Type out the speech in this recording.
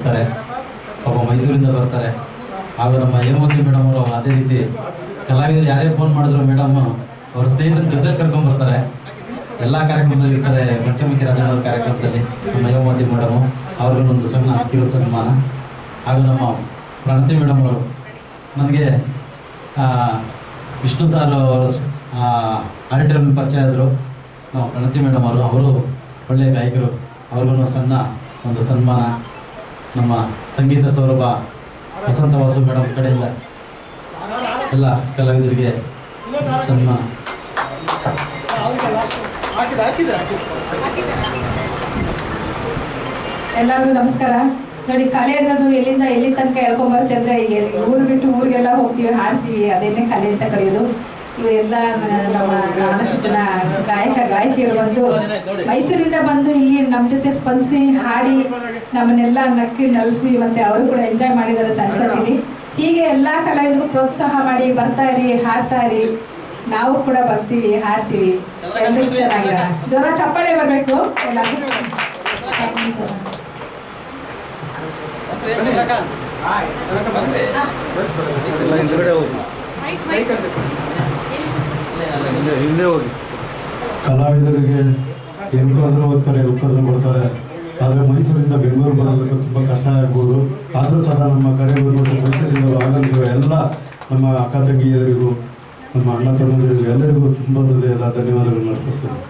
ಬರ್ತಾರೆ. ಪಾಪ ಮೈಸೂರಿಂದ ಬರ್ತಾರೆ. ಹಾಗೂ ನಮ್ಮ ಹೇಮವತಿ ಮೇಡಮ್ ಅವರು ಅದೇ ರೀತಿ ಕಲಾವಿದರು ಯಾರೇ ಫೋನ್ ಮಾಡಿದ್ರು ಮೇಡಮ್ ಅವ್ರ ಸ್ನೇಹಿತರ ಜೊತೆ ಕರ್ಕೊಂಡ್ ಬರ್ತಾರೆ. ಎಲ್ಲ ಕಾರ್ಯಕ್ರಮದಲ್ಲಿ ಇರ್ತಾರೆ ಪಂಚಮುಖಿ ರಾಜನವರ ಕಾರ್ಯಕ್ರಮದಲ್ಲಿ ನಮ್ಮ ಹೇಮವತಿ ಮೇಡಮ್ ಅವ್ರಿಗೂ ಒಂದು ಸಣ್ಣ ಕಿರು ಸನ್ಮಾನ. ಹಾಗೂ ನಮ್ಮ ಪ್ರಣತಿ ಮೇಡಮ್ ಅವರು ನನಗೆ ವಿಷ್ಣು ಸಾರ್ ಅವರು ಆಡಿಟರ್ ಪರಿಚಯ ಆದರು. ಪ್ರಣತಿ ಮೇಡಮ್ ಅವರು ಅವರು ಒಳ್ಳೆಯ ಗಾಯಕರು. ಅವ್ರಿಗೂ ಸಣ್ಣ ಒಂದು ಸನ್ಮಾನ. ನಮ್ಮ ಸಂಗೀತ ಸೌರಭ ವಸಂತ ವಾಸು ಮೇಡಮ್ ಕಡೆಯಿಂದ ಎಲ್ಲ ಕಲಾವಿದರಿಗೆ ಸನ್ಮಾನ. ಎಲ್ಲರಿಗೂ ನಮಸ್ಕಾರ. ನೋಡಿ, ಕಲೆ ಅನ್ನೋದು ಎಲ್ಲಿಂದ ಎಲ್ಲಿ ತನಕ ಹೇಳ್ಕೊಂಡ್ ಬರುತ್ತೆ ಅಂದ್ರೆ ಊರು ಬಿಟ್ಟು ಊರಿಗೆಲ್ಲ ಹೋಗ್ತೀವಿ, ಹಾಡ್ತೀವಿ, ಅದೇನೇ ಕಲೆ ಅಂತ ಕರೆಯೋದು. ಇವೆಲ್ಲ ನಮ್ಮ ನಾಲ್ಕು ಜನ ಗಾಯಕ ಗಾಯಕಿಯರು ಬಂದು ಮೈಸೂರಿಂದ ಬಂದು ಇಲ್ಲಿ ನಮ್ಮ ಜೊತೆ ಸ್ಪಂದಿಸಿ ಹಾಡಿ ನಮ್ಮನ್ನೆಲ್ಲ ನಕ್ಕಿ ನಲಿಸಿ ಮತ್ತೆ ಅವರು ಕೂಡ ಎಂಜಾಯ್ ಮಾಡಿದಾರೆ ಅಂತ ಅನ್ಕೋತೀನಿ ಹೀಗೆ ಎಲ್ಲಾ ಕಲಾವಿದರು ಪ್ರೋತ್ಸಾಹ ಮಾಡಿ ಬರ್ತಾ ಇರಿ ಹಾಡ್ತಾ ಇರಿ ನಾವು ಕೂಡ ಬರ್ತೀವಿ ಹಾಡ್ತೀವಿ ಎಲ್ರಿಗೂ ಚೆನ್ನಾಗಿರೋಣ ಜ್ವರ ಚಪ್ಪಾಳೆ ಬರಬೇಕು ಎಲ್ಲರಿಗೂ ಥ್ಯಾಂಕ್ ಯು ಸೊ ಮಚ್ ಕಲಾವಿದರಿಗೆ ಎಲ್ಕಾದ್ರೂ ಹೋಗ್ತಾರೆ ಎಲ್ಕಾದ್ರೂ ಬರ್ತಾರೆ ಆದರೆ ಮೈಸೂರಿಂದ ಬೆಂಗಳೂರು ಬರೋದಕ್ಕೆ ತುಂಬ ಕಷ್ಟ ಆಗ್ಬೋದು. ಆದರೂ ಸಹ ನಮ್ಮ ಕರೆಗೂ ಮೈಸೂರಿಂದ ಆಗಮಿಸುವ ಎಲ್ಲ ನಮ್ಮ ಅಕ್ಕ ತಂಗಿಯರಿಗೂ ನಮ್ಮ ಅಣ್ಣ ತಮ್ಮಂದಿರಿಗೂ ಎಲ್ಲರಿಗೂ ತುಂಬ ಎಲ್ಲ ಧನ್ಯವಾದಗಳನ್ನು ಅರ್ಪಿಸ್ತೇನೆ.